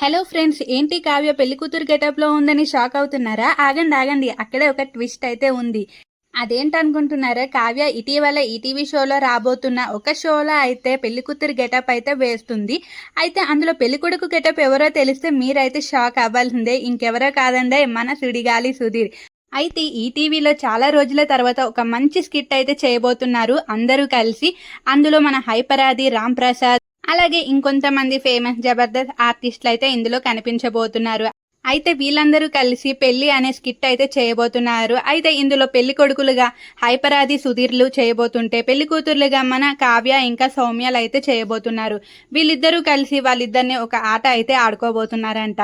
Hello friends ఏంటి కావ్య పెళ్ళి కూతురు గెటప్లో ఉందని షాక్ అవుతున్నారా? ఆగండి ఆగండి. అక్కడే ఒక ట్విస్ట్ అయితే ఉంది. అదేంటనుకుంటున్నారా? కావ్య ఇటీవల ఈటీవీ షోలో రాబోతున్న ఒక షోలో అయితే పెళ్ళి కూతురు గెటప్ అయితే వేస్తుంది. అయితే అందులో పెళ్ళి కొడుకు గెటప్ ఎవరో తెలిస్తే మీరైతే షాక్ అవ్వాల్సిందే. ఇంకెవరో కాదండే మన సుడిగాలి సుధీర్. అయితే ఈటీవీలో చాలా రోజుల తర్వాత ఒక మంచి స్కిట్ అయితే చేయబోతున్నారు అందరూ కలిసి. అందులో మన హైపరాది రామ్ ప్రసాద్ అలాగే ఇంకొంతమంది ఫేమస్ జబర్దస్త్ ఆర్టిస్టులు అయితే ఇందులో కనిపించబోతున్నారు. అయితే వీళ్ళందరూ కలిసి పెళ్ళి అనే స్కిట్ అయితే చేయబోతున్నారు. అయితే ఇందులో పెళ్ళి కొడుకులుగా హైపరాది సుధీర్లు చేయబోతుంటే పెళ్ళి కూతుర్లుగా మన కావ్య ఇంకా సౌమ్యలు అయితే చేయబోతున్నారు. వీళ్ళిద్దరూ కలిసి వాళ్ళిద్దరిని ఒక ఆట అయితే ఆడుకోబోతున్నారంట.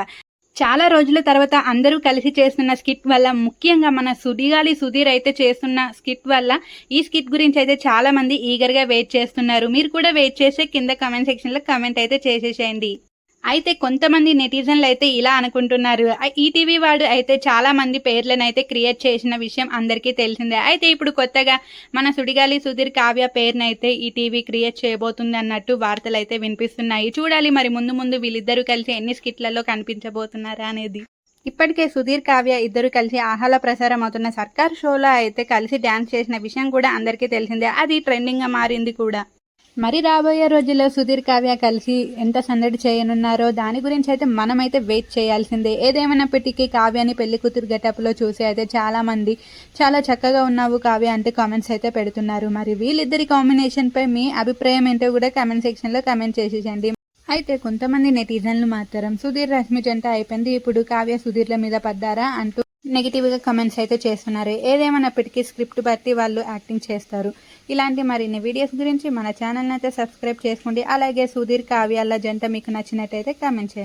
చాలా రోజుల తర్వాత అందరూ కలిసి చేస్తున్న స్కిట్ వల్ల ముఖ్యంగా మన సుడిగాలి సుధీర్ అయితే చేస్తున్న స్కిట్ వల్ల ఈ స్కిట్ గురించి అయితే చాలా మంది ఈగర్గా వెయిట్ చేస్తున్నారు. మీరు కూడా వెయిట్ చేస్తే కింద కమెంట్ సెక్షన్లో కమెంట్ అయితే చేసేసేయండి. అయితే కొంతమంది నెటిజన్లు అయితే ఇలా అనుకుంటున్నారు. ఈటీవీ వాడు అయితే చాలా మంది పేర్లను అయితే క్రియేట్ చేసిన విషయం అందరికీ తెలిసిందే. అయితే ఇప్పుడు కొత్తగా మన సుడిగాలి సుధీర్ కావ్య పేరునైతే ఈటీవీ క్రియేట్ చేయబోతుంది అన్నట్టు వార్తలు అయితే వినిపిస్తున్నాయి. చూడాలి మరి ముందు ముందు వీళ్ళిద్దరూ కలిసి ఎన్ని స్కిట్లలో కనిపించబోతున్నారా అనేది. ఇప్పటికే సుధీర్ కావ్య ఇద్దరు కలిసి ఆహాల ప్రసారం అవుతున్న సర్కార్ షోలో అయితే కలిసి డ్యాన్స్ చేసిన విషయం కూడా అందరికీ తెలిసిందే. అది ట్రెండింగ్గా మారింది కూడా. మరి రాబోయే రోజుల్లో సుధీర్ కావ్య కలిసి ఎంత సందడి చేయనున్నారో దాని గురించి అయితే మనమైతే వెయిట్ చేయాల్సిందే. ఏదేమైనప్పటికీ కావ్యాని పెళ్ళి కూతురు గెటప్లో చూసి అయితే చాలామంది చాలా చక్కగా ఉన్నావు కావ్య అంటే కామెంట్స్ అయితే పెడుతున్నారు. మరి వీళ్ళిద్దరి కాంబినేషన్పై మీ అభిప్రాయం ఏంటో కూడా కామెంట్ సెక్షన్లో కామెంట్ చేసేసండి అయితే కొంతమంది నెటిజన్లు మాత్రం సుధీర్ రష్మి జంట అయిపోయింది. ఇప్పుడు కావ్య సుధీర్ల మీద పడ్డారా అంటూ నెగిటివ్గా కమెంట్స్ అయితే చేస్తున్నారు. ఏదేమైనప్పటికీ స్క్రిప్ట్ బట్టి వాళ్ళు యాక్టింగ్ చేస్తారు. ఇలాంటి మరిన్ని వీడియోస్ గురించి మన ఛానల్ని అయితే సబ్స్క్రైబ్ చేసుకోండి. అలాగే సుధీర్ కావ్యాల జంట మీకు నచ్చినట్టయితే కామెంట్ చేయండి.